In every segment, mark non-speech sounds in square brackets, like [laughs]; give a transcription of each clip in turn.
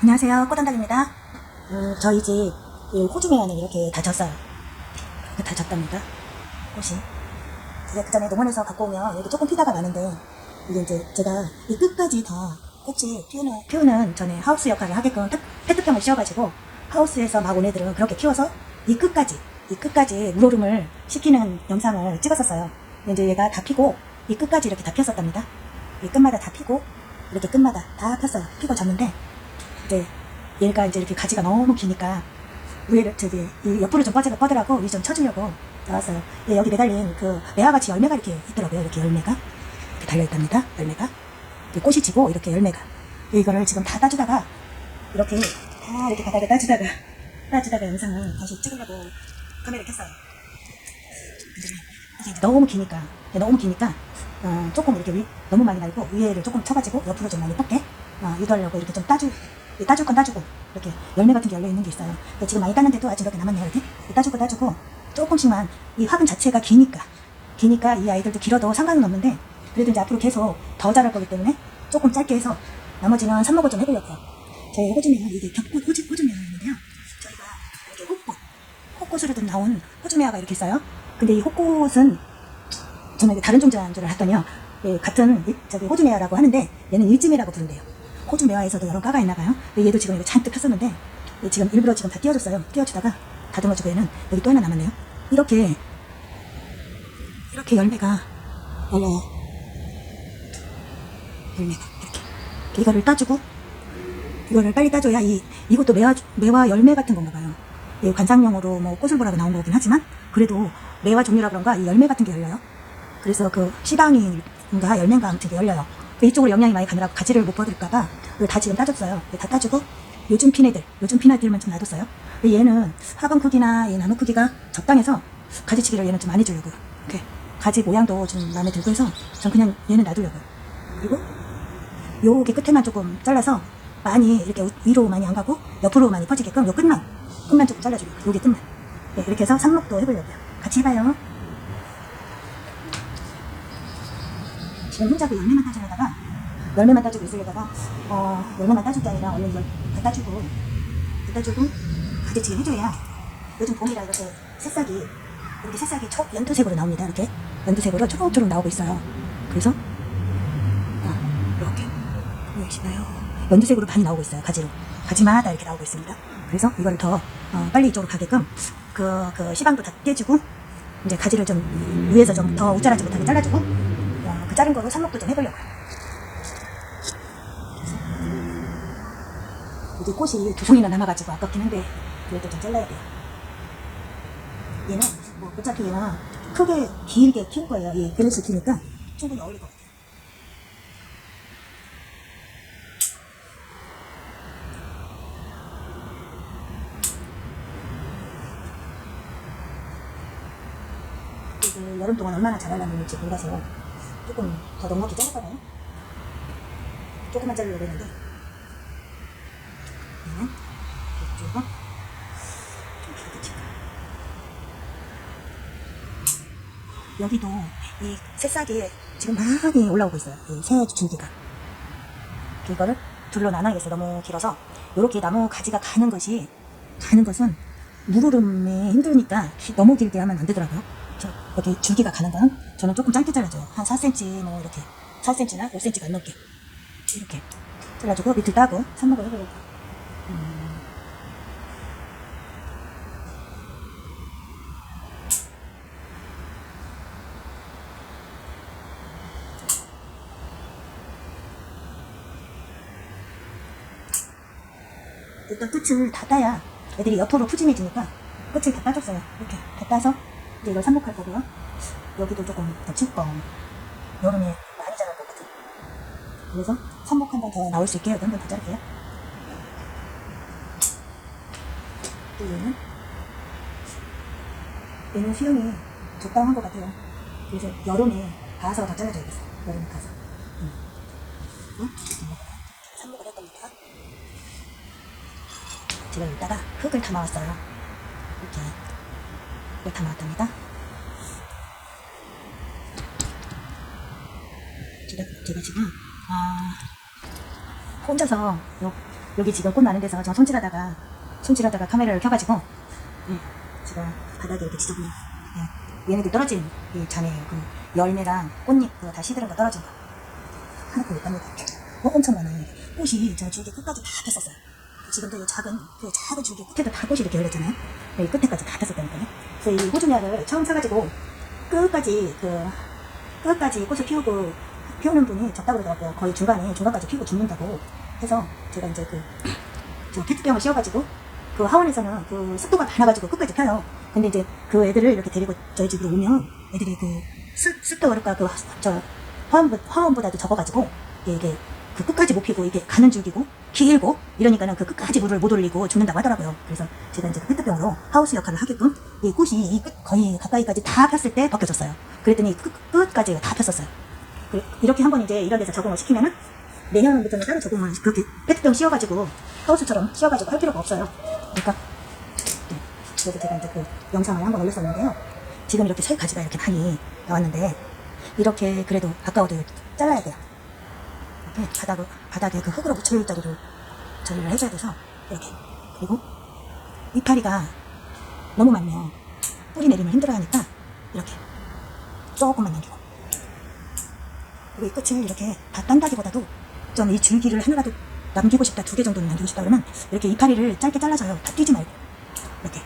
안녕하세요. 꽃단달입니다. 음, 저희 집이 호주면은 이렇게 다 졌어요. 이렇게 다 졌답니다. 꽃이. 제가 그 전에 농원에서 갖고 오면 여기 조금 피다가 많은데 이게 이제 제가 이 끝까지 다 꽃이 피우는, 피우는 전에 하우스 역할을 하게끔 태- 페트병을 씌워가지고 하우스에서 막 온 애들은 그렇게 키워서 이 끝까지 이 끝까지 물오름을 시키는 영상을 찍었었어요. 이제 얘가 다 피고 이 끝까지 이렇게 다 폈었답니다. 이 끝마다 다 피고 이렇게 끝마다 다 폈어요. 피고 졌는데 이제 얘가 이제 이렇게 가지가 너무 기니까 위를 저기 이 옆으로 좀 뻗으라 뻗으라고 위좀 쳐주려고 나왔어요. 얘 여기 매달린 그 매화같이 열매가 이렇게 있더라고요. 이렇게 열매가 이렇게 달려 있답니다. 열매가 이 꽃이 지고 이렇게 열매가 이거를 지금 다 따주다가 이렇게 다 이렇게 바닥에 따주다가 따주다가 영상을 다시 찍으려고 카메라 켰어요. 근데 너무 기니까 너무 기니까 어, 조금 이렇게 위, 너무 많이 말고 위에를 조금 쳐가지고 옆으로 좀 많이 뻗게 어, 이거 하려고 이렇게 좀 따주 따줄 건 따주고 이렇게 열매 같은 게 열려 있는 게 있어요. 근데 지금 많이 땄는데도 아직 이렇게 남았네요. 이렇게 따주고 따주고 조금씩만 이 화분 자체가 기니까 기니까 이 아이들도 길어도 상관은 없는데 그래도 이제 앞으로 계속 더 자랄 거기 때문에 조금 짧게 해서 나머지는 삽목을 좀 해보려고요. 저희 호주매는 이게 겹꽃 호주, 호주매화인데요. 저희가 이렇게 호꽃 호꽃으로도 나온 호주매화가 이렇게 있어요. 근데 이 호꽃은 저는 이게 다른 종자인 줄 알았더니요. 예, 같은 일- 저기 호주매화라고 하는데 얘는 일지매라고 부른대요. 호주 매화에서도 여러 가가 있나 봐요. 근데 얘도 지금 이거 잔뜩 폈었는데 얘 지금 일부러 지금 다 띄워줬어요. 띄워주다가 다듬어주고 얘는 여기 또 하나 남았네요. 이렇게 이렇게 열매가 열려요. 열매가 이렇게 이거를 따주고 이거를 빨리 따줘야 이 이것도 매화 매화 열매 같은 건가 봐요. 이 관상용으로 뭐 꽃을 보라고 나온 거긴 하지만 그래도 매화 종류라 그런가 이 열매 같은 게 열려요. 그래서 그 시방인가 열매인가 아무튼 게 열려요. 그 이쪽으로 영향이 많이 가느라고 가지를 못 받을까봐 이걸 다 지금 따줬어요. 이거 다 따주고 요즘 피네들, 요즘 피네들만 좀 놔뒀어요. 얘는 화분 크기나 이 나무 크기가 적당해서 가지치기를 얘는 좀 많이 주려고요. 이렇게 가지 모양도 좀 마음에 들고 해서 전 그냥 얘는 놔두려고요. 그리고 여기 끝에만 조금 잘라서 많이 이렇게 우- 위로 많이 안 가고 옆으로 많이 퍼지게끔 요 끝만 끝만 조금 잘라줘요. 여기 끝만. 네, 이렇게 해서 삽목도 해보려고요. 같이 해봐요. 지금 혼자 그 열매만 따주려다가 열매만 따주고 있으려다가 어 열매만 따줄 게 아니라 얼른 이걸 다 따주고 다 따주고 가지치기 해줘야 요즘 봄이라 이렇게 새싹이 이렇게 새싹이 초 연두색으로 나옵니다. 이렇게 연두색으로 초록초록 나오고 있어요. 그래서 아, 이렇게 보이시나요? 연두색으로 많이 나오고 있어요. 가지로 가지마다 이렇게 나오고 있습니다. 그래서 이거를 더 어, 빨리 이쪽으로 가게끔 그, 그 시방도 다 떼주고 이제 가지를 좀 위에서 좀 더 우짜라지 못하게 잘라주고 자른 거로 삽목도 좀 해보려고요. 이게 꽃이 두 송이나 남아가지고 아깝긴 한데 그래도 좀 잘라야 돼요. 얘는 뭐 어차피 얘는 크게 길게 키울 거예요. 이 그릇을 키니까 충분히 어울릴 것 같아요. 그 여름 동안 얼마나 자랄라는지 몰라서 조금 더 넉넉히 자를까봐요. 조금만 자르려고 했는데 얘는 이렇게 주고 좀 길게 칠까 여기도 이 새싹이 지금 많이 올라오고 있어요. 이새 줄기가. 이거를 둘로 나눠야겠어요. 너무 길어서. 이렇게 나무 가지가 가는 것이, 가는 것은 물오름이 힘드니까 기- 너무 길게 하면 안 되더라고요. 저 여기 줄기가 가는 거는 저는 조금 짧게 잘라줘요. 한 4cm 뭐 이렇게. 4cm나 5cm가 안 넘게. 이렇게 잘라주고 밑을 따고 삽목을 해보려고. 일단 끝을 다 따야 애들이 옆으로 푸짐해지니까 끝을 다 따줬어요. 이렇게 다 따서 이제 이걸 삽목할 거고요. 여기도 조금 더 칠거 여름에 많이 자랄 거거든. 그래서 삽목 한 번 더 나올 수 있게 여기 한번 더 자를게요. 또 얘는 얘는 수영이 적당한 것 같아요. 그래서 여름에 가서 더 잘라줘야겠어. 여름에 가서. 응. 응? 삽목을 할 겁니다. 지금 이따가 흙을 담아왔어요. 이렇게 흙을 담아왔답니다. 제가, 지금 아, 혼자서 요 여기 지금 꽃 많은 데서 저 손질하다가 손질하다가 카메라를 켜가지고 예, 제가 바닥에 이렇게 지저분해 예, 얘네들 떨어진 이 잔이에요 그 열매랑 꽃잎 그거 다 시들은 거 떨어진 거 하나도 못 갑니다. 어, 엄청 많아요. 꽃이 저 줄기 끝까지 다 폈었어요. 지금도 이 작은 그 작은 줄기 끝에도 다 꽃이 이렇게 열렸잖아요. 여기 끝에까지 다 폈었다니까요. 그래서 이 호주미약을 처음 사가지고 끝까지 그 끝까지 꽃을 피우고 피우는 분이 적다고 그러더라고요. 거의 중간에 중간까지 피우고 죽는다고 해서 제가 이제 그저 페트병을 씌워가지고 그 하원에서는 그 습도가 많아가지고 끝까지 펴요. 근데 이제 그 애들을 이렇게 데리고 저희 집으로 오면 애들이 그 습, 습도 그럴까 그저 화원 화원보다도 적어가지고 이게 그 끝까지 못 피고 이게 가는 줄기고 길고 이러니까는 그 끝까지 물을 못 올리고 죽는다고 하더라고요. 그래서 제가 이제 그 페트병으로 하우스 역할을 하게끔 이 꽃이 이 끝 거의 가까이까지 다 폈을 때 벗겨졌어요. 그랬더니 끝, 끝까지 다 폈었어요. 그- 이렇게 한번 이제 이런 데서 적응을 시키면은 내년부터는 따로 적응을 그렇게 페트병 씌워가지고 하우스처럼 씌워가지고 할 필요가 없어요. 그러니까 네. 그래서 제가 이제 그 영상을 한번 올렸었는데요. 지금 이렇게 새 가지가 이렇게 많이 나왔는데 이렇게 그래도 아까워도 잘라야 돼요. 이렇게 바닥 바닥에 그 흙으로 묻혀올 자리를 처리를 해줘야 돼서 이렇게 그리고 이파리가 너무 많으면 뿌리 내리면 힘들어하니까 이렇게 조금만 남기고 그리고 이 끝을 이렇게 다 딴다기보다도 좀 이 줄기를 하나라도 남기고 싶다 두 개 정도는 남기고 싶다 그러면 이렇게 이파리를 짧게 잘라줘요. 다 뛰지 말고. 이렇게.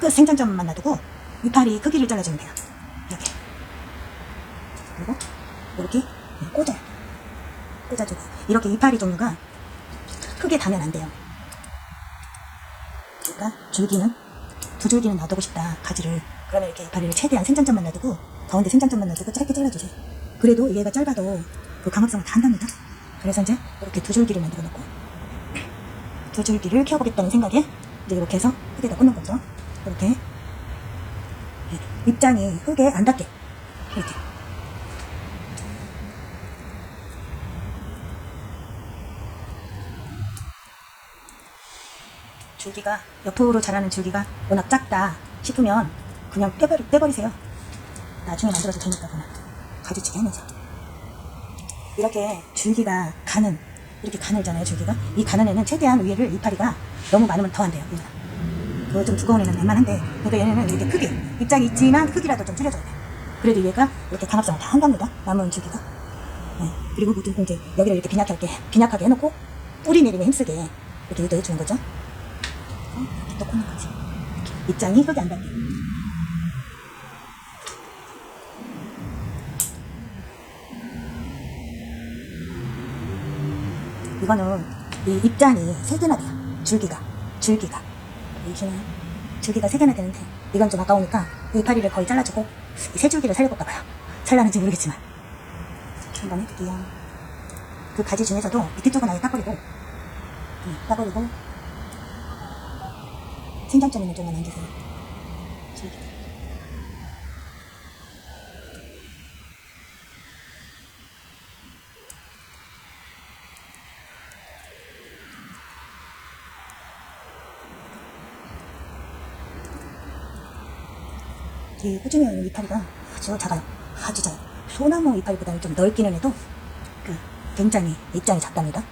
끝 생장점만 놔두고 이파리 크기를 잘라주면 돼요. 이렇게. 그리고 이렇게 꽂아요. 꽂아주고. 이렇게 이파리 종류가 크게 닿으면 안 돼요. 그러니까 줄기는 두 줄기는 놔두고 싶다. 가지를. 그러면 이렇게 이파리를 최대한 생장점만 놔두고 가운데 생장점만 놔두고 짧게 잘라주세요 그래도 얘가 짧아도 그 강합성을 다 한답니다. 그래서 이제 이렇게 두 줄기를 만들어 놓고 두 줄기를 켜보겠다는 생각에 이제 이렇게 해서 흙에다 꽂는 거죠. 이렇게. 예, 입장이 흙에 안 닿게. 이렇게. 줄기가 옆으로 자라는 줄기가 워낙 작다 싶으면 그냥 떼버리, 떼버리세요. 나중에 만들어도 되니까 그냥 가지치기 하면서 이렇게 줄기가 가는 이렇게 가늘잖아요 줄기가 이 가는 애는 최대한 위에를 이파리가 너무 많으면 더 안 돼요 그거 좀 두꺼운 애는 웬만한데 그러니까 얘네는 이렇게 크게 입장이 있지만 크기라도 좀 줄여줘야 돼요 그래도 얘가 이렇게 강합성을 다 한답니다 남은 줄기가 네. 그리고 모든 이제 여기를 이렇게 빈약하게 빈약하게 해놓고 뿌리 내리면 힘쓰게 이렇게 유도해 주는 거죠 이렇게 또 꽂는 거지. 입장이 흙이 안 닿게. 이거는 이 입장이 세 개나 돼요. 줄기가. 줄기가. 보이시나요? 줄기가 세 개나 되는데 이건 좀 아까우니까 이 이파리를 거의 잘라주고 이 세 줄기를 살려볼까 봐요. 살라는지 모르겠지만. 한번 해볼게요. 그 가지 중에서도 밑에 쪽은 아예 따버리고 음, 따버리고 생장점 있는 쪽만 남기세요. 줄기. 이 호주면 이파리가 아주 작아요. 아주 작아요. 소나무 이파리보다는 좀 넓기는 해도 그 굉장히 입장이 작답니다.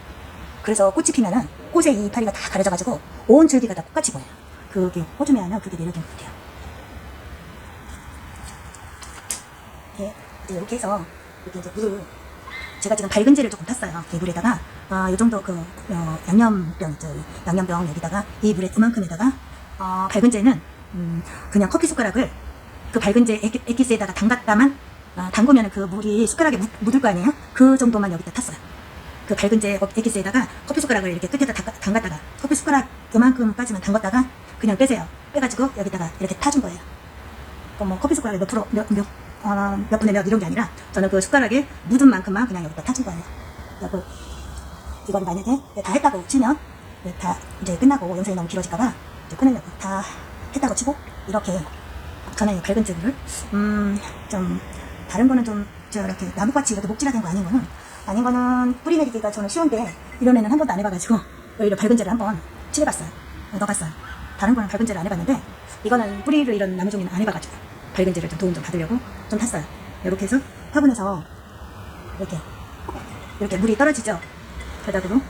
그래서 꽃이 피면은 꽃에 이 이파리가 다 가려져가지고 온 줄기가 다 꽃같이 보여요. 그게 호주면은 그게 매력인 것 같아요. 예, 이제 이렇게 해서 이렇게 이제 물을 제가 지금 밝은지를 조금 탔어요. 이 물에다가 아, 이 정도 그 어, 양념병 있죠. 이 양념병 여기다가 이 물에 이만큼에다가 어, 밝은지는 음, 그냥 커피 숟가락을 그 밝은지 에키, 에키스에다가 담갔다만 아, 담그면 그 물이 숟가락에 묻, 묻을 거 아니에요? 그 정도만 여기다 탔어요. 그 밝은지 에키스에다가 커피 숟가락을 이렇게 끝에다 담갔다가 커피 숟가락 요만큼까지만 담갔다가 그냥 빼세요. 빼가지고 여기다가 이렇게 타준 거예요. 그뭐 커피 숟가락에 몇 프로 몇, 몇, 어, 몇 분의 몇 이런 게 아니라 저는 그 숟가락에 묻은 만큼만 그냥 여기다 타준 거예요. 그리고 이걸 만약에 다 했다고 치면 다 이제 끝나고 영상이 너무 길어질까봐 이제 끊으려고 다 했다고 치고 이렇게 저는 이 밝은 찌를 음좀 다른 거는 좀 저렇게 나무같이 이렇게 목질화된 거 아닌 거는 아닌 거는 뿌리 내리기가 저는 쉬운데 이런 애는 한 번도 안 해봐가지고 오히려 밝은 재를 한번 칠해봤어요. 넣어봤어요. 다른 거는 밝은 재를 안 해봤는데 이거는 뿌리를 이런 나무 종이는 안 해봐가지고 밝은 재를 좀 도움 좀 받으려고 좀 탔어요. 이렇게 해서 화분에서 이렇게 이렇게 물이 떨어지죠 바닥으로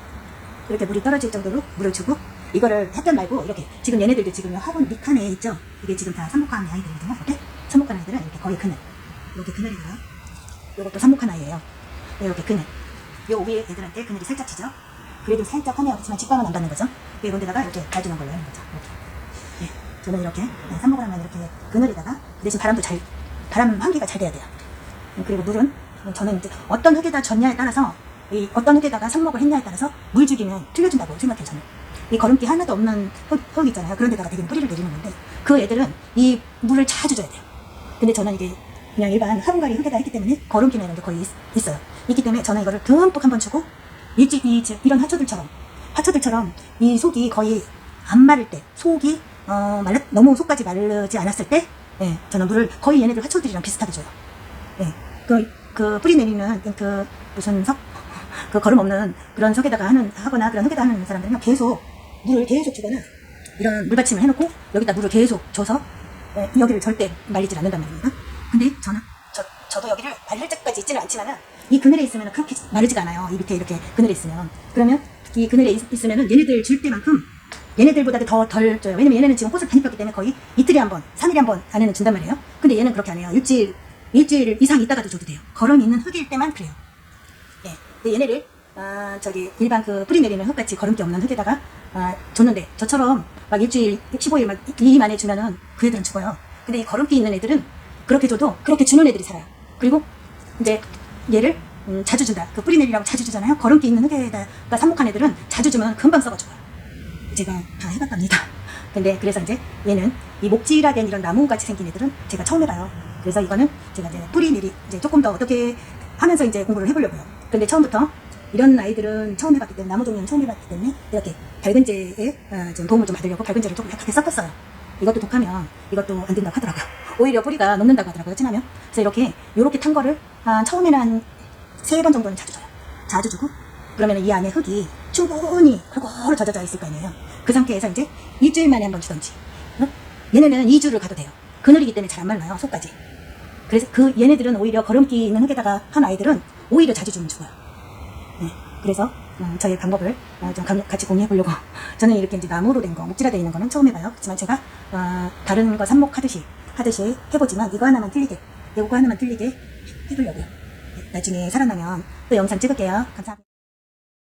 이렇게 물이 떨어질 정도로 물을 주고 이거를 햇볕 말고 이렇게 지금 얘네들도 지금 화분 밑칸에 있죠. 이게 지금 다 삼목한 아이들이거든요. 이렇게 삼목한 아이들은 이렇게 거의 그늘. 이렇게 그늘이고요. 요것도 삼목한 아이예요. 이렇게 그늘. 요 위에 애들한테 그늘이 살짝 치죠. 그래도 살짝 하네요. 그렇지만 직방은 안 받는 거죠. 이런 데다가 이렇게 놔주는 걸로 하는 거죠. 이렇게. 예. 저는 이렇게 네, 삼목을 하면 이렇게 그늘에다가 그 대신 바람도 잘 바람 환기가 잘 돼야 돼요. 음, 그리고 물은 저는 이제 어떤 흙에다 졌냐에 따라서 이 어떤 흙에다가 삽목을 했냐에 따라서 물 주기는 틀려준다고 생각해요 저는. 이 거름기 하나도 없는 흙, 흙 있잖아요. 그런 데다가 대금 뿌리를 내리는 건데 그 애들은 이 물을 자주 줘야 돼요. 근데 저는 이게 그냥 일반 화분가리 흙에다 했기 때문에 거름기는 이런 게 거의 있, 어요 있기 때문에 저는 이거를 듬뿍 한번 주고 일찍 이 지- 이런 하초들처럼 하초들처럼 이 속이 거의 안 마를 때 속이 어 말라 너무 속까지 마르지 않았을 때 예, 저는 물을 거의 얘네들 하초들이랑 비슷하게 줘요. 예, 그, 그 뿌리 내리는 그 무슨 석, 그 거름 없는 그런 석에다가 하는, 하거나 그런 흙에다 하는 사람들은 계속 물을 계속 주거나 이런 물받침을 해놓고 여기다 물을 계속 줘서 예, 여기를 절대 말리질 않는단 말입니다. 근데 저는, 저, 저도 여기를 말릴 때까지 있지는 않지만은 이 그늘에 있으면 그렇게 마르지가 않아요. 이 밑에 이렇게 그늘에 있으면. 그러면 이 그늘에 있, 있으면은 얘네들 줄 때만큼 얘네들보다도 더 덜 줘요. 왜냐면 얘네는 지금 꽃을 많이 폈기 때문에 거의 이틀에 한 번, 3일에 한 번 안에는 준단 말이에요. 근데 얘는 그렇게 안 해요. 일주일, 일주일 이상 있다가도 줘도 돼요. 거름이 있는 흙일 때만 그래요. 예. 근데 얘네를, 아, 저기, 일반 그 뿌리 내리는 흙같이 거름기 없는 흙에다가, 아, 줬는데, 저처럼 막 일주일, 15일 막 2일 만에 주면은 그 애들은 죽어요. 근데 이 거름기 있는 애들은 그렇게 줘도 그렇게 주는 애들이 살아요. 그리고 이제 얘를 음, 자주 준다. 그 뿌리 내리라고 자주 주잖아요. 거름기 있는 흙에다가 삽목한 애들은 자주 주면 금방 썩어 죽어요. 제가 다 해봤답니다. 근데 그래서 이제 얘는 이 목질화 된 이런 나무 같이 생긴 애들은 제가 처음 해봐요. 그래서 이거는 제가 이제 뿌리 내리 이제 조금 더 어떻게 하면서 이제 공부를 해보려고요. 근데 처음부터 이런 아이들은 처음 해봤기 때문에 나무 종류는 처음 해봤기 때문에 이렇게 밝은제에 어, 좀 도움을 좀 받으려고 밝은제를 조금 약하게 섞었어요. 이것도 독하면 이것도 안 된다고 하더라고요. [laughs] 오히려 뿌리가 녹는다고 하더라고요. 진하면. 그래서 이렇게 요렇게 탄 거를 한 처음에는 한 세 번 정도는 자주 줘요. 자주 주고 그러면 이 안에 흙이 충분히 골고루 젖어져 있을 거 아니에요. 그 상태에서 이제 일주일 만에 한 번 주던지. 어? 얘네는 2주를 가도 돼요. 그늘이기 때문에 잘 안 말라요. 속까지. 그래서 그 얘네들은 오히려 거름기 있는 흙에다가 한 아이들은 오히려 자주 주면 죽어요. 네. 그래서 음, 저희 방법을 어, 좀 감- 같이 공유해 보려고 [laughs] 저는 이렇게 이제 나무로 된 거, 목질화 되어 있는 거는 처음 해봐요. 그렇지만 제가 어, 다른 거 삽목하듯이 하듯이 해보지만 이거 하나만 틀리게, 이거 하나만 틀리게 해보려고요. 네, 나중에 살아나면 또 영상 찍을게요. 감사합니다.